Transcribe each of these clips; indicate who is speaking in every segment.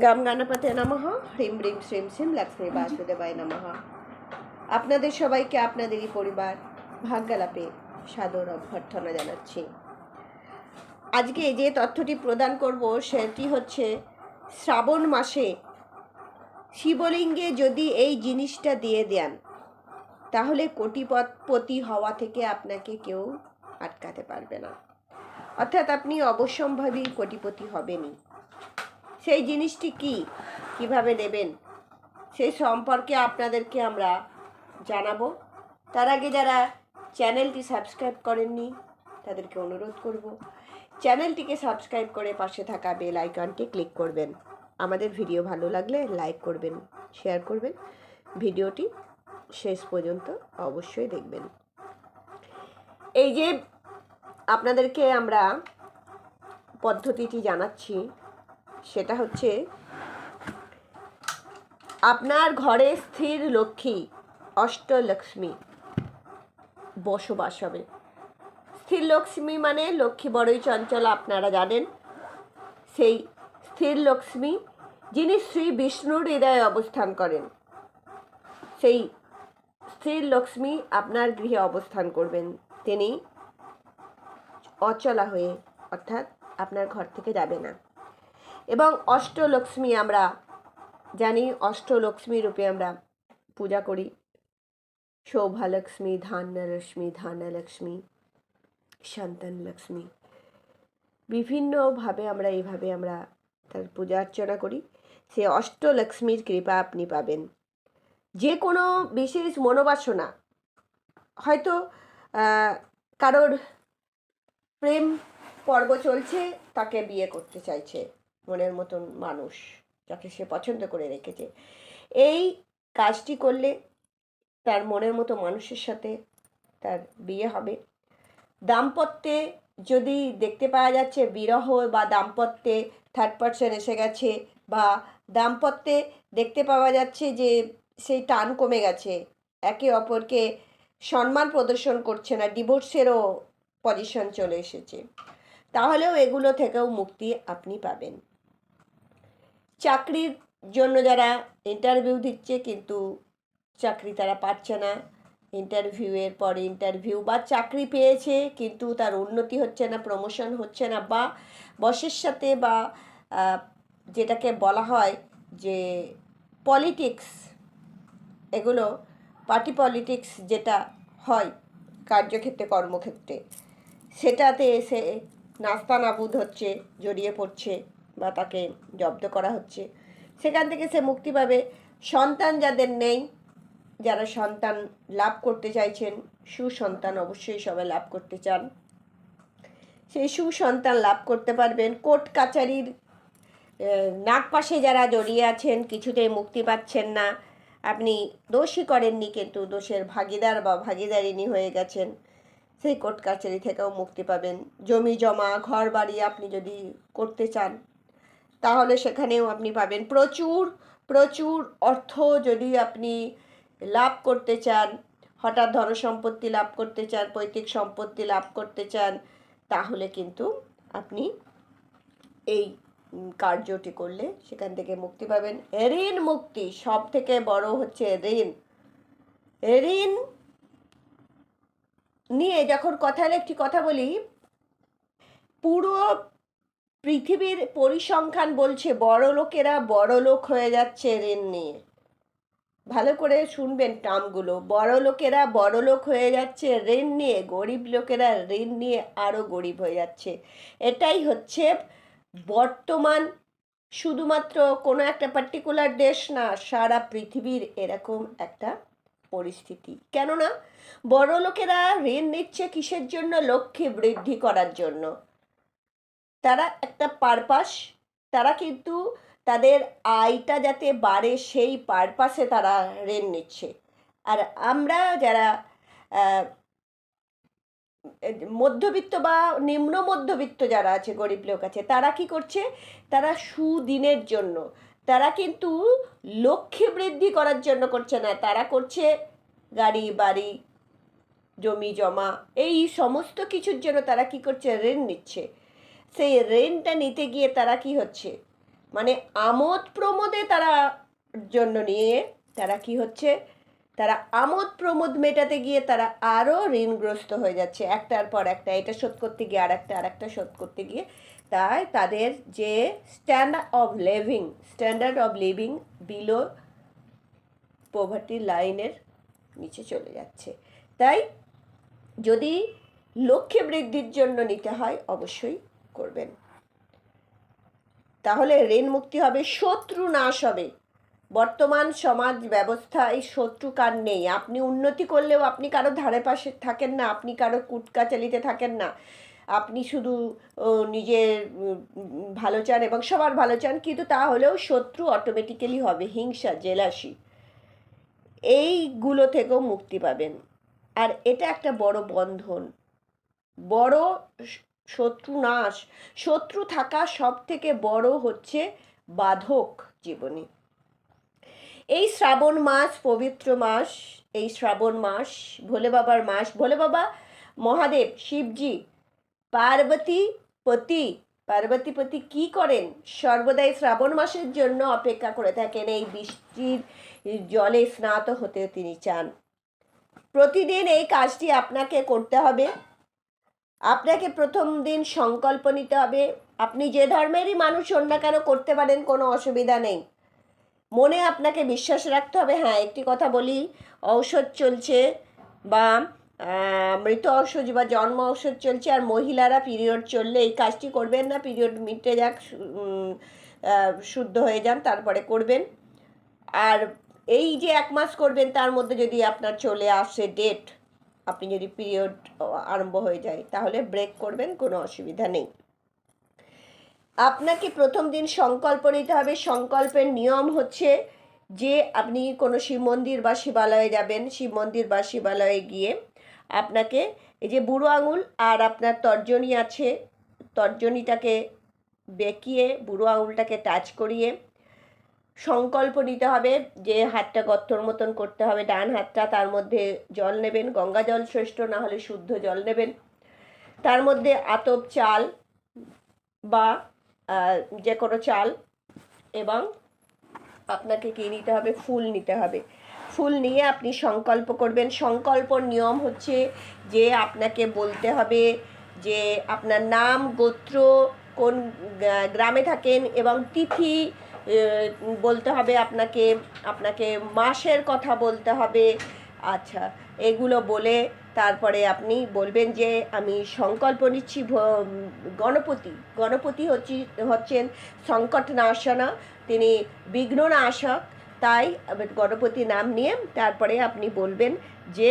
Speaker 1: গাম গণপতে নমঃ। হ্রিম হ্রিম শ্রীম শ্রীম লক্ষ্মী বাসুদেবায় নমঃ। আপনাদের সবাইকে আপনাদেরই পরিবার ভাগ্যালাপে সাদর অভ্যর্থনা জানাচ্ছি। আজকে যে তথ্যটি প্রদান করব সেটি হচ্ছে, শ্রাবণ মাসে শিবলিঙ্গে যদি এই জিনিসটা দিয়ে দেন, তাহলে কোটিপতি হওয়া থেকে আপনাকে কেউ আটকাতে পারবে না। অর্থাৎ আপনি অবশ্যম্ভাবী কোটিপতি হবেনই। সেই জিনিসটি কি? কীভাবে নেবেন? সেই সম্পর্কে আপনাদেরকে আমরা জানাব। তার আগে যারা চ্যানেলটি সাবস্ক্রাইব করেননি, তাদেরকে অনুরোধ করব, চ্যানেলটিকে সাবস্ক্রাইব করে পাশে থাকা বেল আইকনটি ক্লিক করবেন। আমাদের ভিডিও ভালো লাগলে লাইক করবেন, শেয়ার করবেন। ভিডিওটি শেষ পর্যন্ত অবশ্যই দেখবেন। এই যে আপনাদেরকে আমরা পদ্ধতিটি জানাচ্ছি সেটা হচ্ছে, আপনার ঘরে স্থির লক্ষ্মী, অষ্টলক্ষ্মী বসবাস হবে। স্থির লক্ষ্মী মানে লক্ষ্মী বড়ই চঞ্চল, আপনারা জানেন। সেই স্থির লক্ষ্মী, যিনি শ্রী বিষ্ণুর হৃদয়ে অবস্থান করেন। সেই স্থির লক্ষ্মী আপনার গৃহে অবস্থান করবেন। তিনি অচলা হয়ে, অর্থাৎ আপনার ঘর থেকে যাবে না। এবং অষ্টলক্ষ্মী আমরা জানি, অষ্টলক্ষ্মী রূপে আমরা পূজা করি। শোভালক্ষ্মী ধান্যলক্ষ্মী ধান্যলক্ষ্মী সন্তান লক্ষ্মী বিভিন্নভাবে আমরা এইভাবে আমরা তার পূজা অর্চনা করি। সে অষ্টলক্ষ্মীর কৃপা আপনি পাবেন। যে কোনো বিশেষ মনোবাসনা, হয়তো কারোর প্রেম পর্ব চলছে, তাকে বিয়ে করতে চাইছে। মনের মতন মানুষ যাকে সে পছন্দ করে রেখেছে। এই কাজটি করলে তার মনের মতো মানুষের সাথে তার বিয়ে হবে। দাম্পত্যে যদি দেখতে পাওয়া যাচ্ছে বিরহ বা দাম্পত্যে থার্ড পার্সন এসে গেছে বা দাম্পত্যে দেখতে পাওয়া যাচ্ছে যে সেই টান কমে গেছে, একে অপরকে সম্মান প্রদর্শন করছে না ডিভোর্সেরও পজিশন চলে এসেছে। তাহলেও এগুলো থেকেও মুক্তি আপনি পাবেন। চাকরির জন্য যারা ইন্টারভিউ দিচ্ছে কিন্তু চাকরি তারা পাচ্ছে না। ইন্টারভিউয়ের পর ইন্টারভিউ বা চাকরি পেয়েছে কিন্তু তার উন্নতি হচ্ছে না প্রমোশন হচ্ছে না বা বসের সাথে বা যেটাকে বলা হয় যে পলিটিক্স এগুলো পার্টি পলিটিক্স যেটা হয় কার্যক্ষেত্রে, কর্মক্ষেত্রে, সেটাতে এসে নাস্তানাবুদ হচ্ছে, জড়িয়ে পড়ছে বা তাকে জব্দ করা হচ্ছে। সেখান থেকে সে মুক্তি পাবে। সন্তান যাদের নেই, যারা সন্তান লাভ করতে চাইছেন, সুসন্তান অবশ্যই সবাই লাভ করতে চান। সেই সুসন্তান লাভ করতে পারবেন। কোর্ট কাচারির নাগপাশে যারা জড়িয়ে আছেন, কিছুতেই মুক্তি পাচ্ছেন না। আপনি দোষই করেননি, কিন্তু দোষের ভাগিদার বা ভাগিদারিনী হয়ে গেছেন। সেই কোর্ট কাছারি থেকেও মুক্তি পাবেন। জমি জমা ঘর বাড়ি আপনি যদি করতে চান তাহলে সেখানেও আপনি পাবেন। প্রচুর প্রচুর অর্থ যদি আপনি লাভ করতে চান, হঠাৎ ধন সম্পত্তি লাভ করতে চান, পৈতৃক সম্পত্তি লাভ করতে চান, তাহলে কিন্তু আপনি এই কার্যটি করলে সেখান থেকে মুক্তি পাবেন। ঋণ মুক্তি সব থেকে বড় হচ্ছে ঋণ। ঋণ নিয়ে যখন কথা হলে একটি কথা বলি, পুরো পৃথিবীর পরিসংখ্যান বলছে বড় লোকেরা বড় লোক হয়ে যাচ্ছে ঋণ নিয়ে। ভালো করে শুনবেন টার্মগুলো। বড় লোকেরা বড় লোক হয়ে যাচ্ছে ঋণ নিয়ে, গরিব লোকেরা ঋণ নিয়ে আরও গরিব হয়ে যাচ্ছে। এটাই হচ্ছে বর্তমান শুধুমাত্র কোনো একটা পার্টিকুলার দেশ না, সারা পৃথিবীর এরকম একটা পরিস্থিতি। কেননা, বড় লোকেরা ঋণ নিচ্ছে কিসের জন্য? লক্ষ্যে বৃদ্ধি করার জন্য। তারা একটা পারপাস তারা কিন্তু তাদের আয়টা যাতে বাড়ে, সেই পারপাসে তারা ঋণ নিচ্ছে। আর আমরা যারা মধ্যবিত্ত বা নিম্ন মধ্যবিত্ত যারা আছে, গরিব লোক আছে, তারা কি করছে? তারা সুদিনের জন্য, তারা কিন্তু লক্ষ্যে বৃদ্ধি করার জন্য করছে না, তারা করছে গাড়ি, বাড়ি, জমি, জমা, এই সমস্ত কিছুর জন্য তারা কি করছে? ঋণ নিচ্ছে। সেই ঋণটা নিতে গিয়ে তারা কি হচ্ছে? মানে আমোদ প্রমোদে তারা জন্য নিয়ে তারা কি হচ্ছে? তারা আমোদ প্রমোদ মেটাতে গিয়ে তারা আরও ঋণগ্রস্ত হয়ে যাচ্ছে। একটার পর একটা, এটা শোধ করতে গিয়ে আর একটা আর একটা শোধ করতে গিয়ে। তাই তাদের যে standard of living standard of living below poverty লাইনের নিচে চলে যাচ্ছে। তাই যদি লক্ষ্যে বৃদ্ধির জন্য নিতে হয়, অবশ্যই করবেন। তাহলে ঋণ মুক্তি হবে, শত্রু নাশ হবে। বর্তমান সমাজ ব্যবস্থায় শত্রু কার নেই। আপনি উন্নতি করলেও আপনি কারও ধারে পাশে থাকেন না, আপনি কারও কুটকাচালিতে থাকেন না। আপনি শুধু নিজের ভালো চান এবং সবার ভালো চান, কিন্তু তাহলেও শত্রু অটোমেটিক্যালি হবে, হিংসা, জেলাসি। এইগুলো থেকেও মুক্তি পাবেন। আর এটা একটা বড় বন্ধন। বড় শত্রু নাশ। শত্রু থাকা সব থেকে বড় হচ্ছে বাধক জীবনে। এই শ্রাবণ মাস পবিত্র মাস, এই শ্রাবণ মাস, ভোলে বাবার মাস, ভোলে বাবা, মহাদেব, শিবজি, পার্বতী পতি পার্বতী পতি কি করেন? সর্বদাই শ্রাবণ মাসের জন্য অপেক্ষা করে থাকেন। এই বৃষ্টির জলে স্নাত হতে তিনি চান। প্রতিদিন এই কাজটি আপনাকে করতে হবে। আপনাকে প্রথম দিন সংকল্প নিতে হবে। আপনি যে ধর্মেরই মানুষ হন না কেন, করতে পারেন, কোনো অসুবিধা নেই। মনে আপনাকে বিশ্বাস রাখতে হবে। হ্যাঁ একটি কথা বলি, ঔষধ চলছে বা মৃত ঔষধ বা জন্ম ঔষধ চলছে আর মহিলারা পিরিয়ড চললে এই কাজটি করবেন না, পিরিয়ড মিটে যাক শুদ্ধ হয়ে যান, তারপরে করবেন। আর এই যে এক মাস করবেন, তার মধ্যে যদি আপনার চলে আসে ডেট আপনি যদি পিরিয়ড আরম্ভ হয়ে যায়, তাহলে ব্রেক করবেন, কোনো অসুবিধা নেই। আপনাকে প্রথম দিন সংকল্প নিতে হবে। সংকল্পের নিয়ম হচ্ছে যে, আপনি কোনো শিব মন্দির বা শিবালয়ে যাবেন, শিব মন্দির বা শিবালয়ে গিয়ে আপনাকে এই যে বুড়ো আঙুল আর আপনার তর্জনী আছে, তর্জনীটাকে বেঁকিয়ে, বুড়ো আঙুলটাকে টাচ করিয়ে সংকল্প নিতে হবে যে হাতটা গর্তর মতন করতে হবে, ডান হাতটা তার মধ্যে জল নেবেন, গঙ্গা জল শ্রেষ্ঠ, না হলে শুদ্ধ জল নেবেন। তার মধ্যে আতপ চাল বা যে কোনো চাল এবং আপনাকে কী নিতে হবে? ফুল নিতে হবে। ফুল নিয়ে আপনি সংকল্প করবেন। সংকল্পর নিয়ম হচ্ছে যে আপনাকে বলতে হবে যে আপনার নাম, গোত্র, কোন গ্রামে থাকেন এবং তিথি বলতে হবে আপনাকে আপনাকে মাসের কথা বলতে হবে। আচ্ছা এগুলো বলে তারপরে আপনি বলবেন যে, আমি সংকল্প নিচ্ছি গণপতি। গণপতি হচ্ছি, হচ্ছেন সংকট নাশনা তিনি বিঘ্ন না নাশক তাই গণপতি নাম নিয়ে তারপরে আপনি বলবেন যে,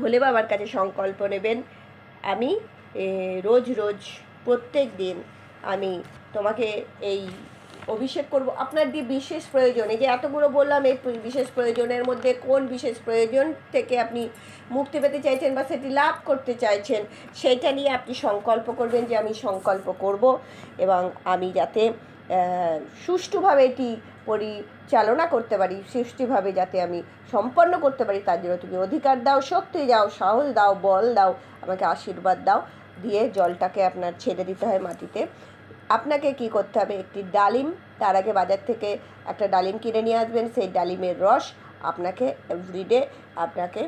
Speaker 1: ভোলে বাবার কাছে সংকল্প নেবেন, আমি রোজ রোজ প্রত্যেক দিন আমি তোমাকে এই অভিষেক করব। আপনার যে বিশেষ প্রয়োজন যে এতগুলো বললাম, এই বিশেষ প্রয়োজনের মধ্যে কোন বিশেষ প্রয়োজন থেকে আপনি মুক্তি পেতে চাইছেন বা সেটি লাভ করতে চাইছেন সেইটা নিয়ে আপনি সংকল্প করবেন যে আমি সংকল্প করব এবং আমি যাতে সুষ্ঠুভাবে এটি পরিচালনা করতে পারি সৃষ্টিভাবে যাতে আমি সম্পন্ন করতে পারি, তার জন্য তুমি অধিকার দাও, শক্তি দাও, সাহস দাও, বল দাও, আমাকে আশীর্বাদ দাও, দিয়ে জলটাকে আপনার ছেড়ে দিতে হয় মাটিতে। আপনাকে কি করতে হবে? একটি ডালিম, তার আগে বাজার থেকে একটা ডালিম কিনে নিয়ে আসবেন। সেই ডালিমের রস আপনাকে এভরিডে আপনাকে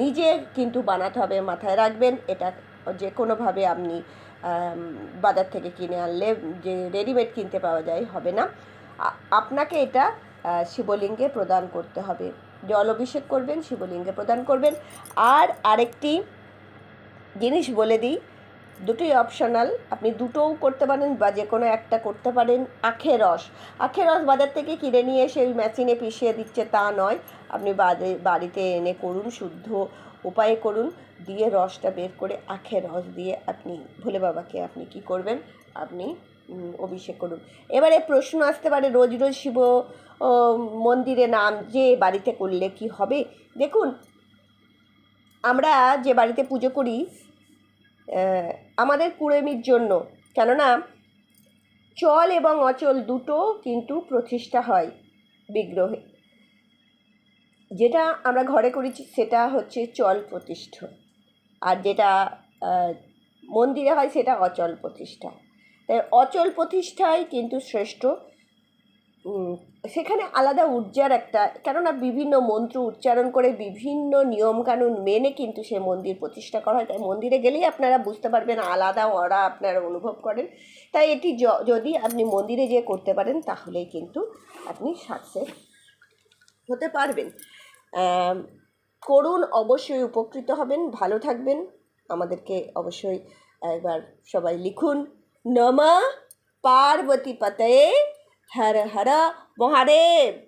Speaker 1: নিজে কিন্তু বানাতে হবে, মাথায় রাখবেন। এটা যে কোনোভাবে আপনি বাজার থেকে কিনে আনলে যে রেডিমেড কিনতে পাওয়া যায়, হবে না। আপনাকে এটা শিবলিঙ্গে প্রদান করতে হবে। জল অভিষেক করবেন, শিবলিঙ্গে প্রদান করবেন। আর আরেকটি জিনিস বলে দিই দুটোই অপশনাল আপনি দুটোও করতে পারেন বা যে কোনো একটা করতে পারেন। আখের রস। আখের রস বাজার থেকে কিনে নিয়ে এসে ওই মেশিনে পিষিয়ে দিচ্ছে তা নয়। আপনি বাড়ি বাড়িতে এনে করুন, শুদ্ধ উপায়ে করুন। দিয়ে রসটা বের করে আখের রস দিয়ে আপনি, ভোলে বাবাকে আপনি কি করবেন? আপনি অভিষেক করুন। এবারে প্রশ্ন আসতে পারে, রোজ রোজ শিব মন্দিরে নাম যে বাড়িতে করলে কি হবে? দেখুন, আমরা যে বাড়িতে পুজো করি আমাদের কুড়েমির জন্য। কেননা, চল এবং অচল দুটো কিন্তু প্রতিষ্ঠা হয় বিগ্রহে। যেটা আমরা ঘরে করেছি, সেটা হচ্ছে চল প্রতিষ্ঠা। আর যেটা মন্দিরে হয়, সেটা অচল প্রতিষ্ঠা। তাই অচল প্রতিষ্ঠাই কিন্তু শ্রেষ্ঠ। সেখানে আলাদা ঊর্জার একটা, কেননা বিভিন্ন মন্ত্র উচ্চারণ করে বিভিন্ন নিয়মকানুন মেনে কিন্তু সে মন্দির প্রতিষ্ঠা করা হয়। তাই মন্দিরে গেলেই আপনারা বুঝতে পারবেন আলাদা ওরা আপনারা অনুভব করেন। তাই এটি যদি আপনি মন্দিরে যেয়ে করতে পারেন, তাহলেই কিন্তু আপনি সাকসেস হতে পারবেন। করুন, অবশ্যই উপকৃত হবেন, ভালো থাকবেন। আমাদেরকে অবশ্যই একবার সবাই লিখুন, নমা পার্বতী পতে हर हर महादेव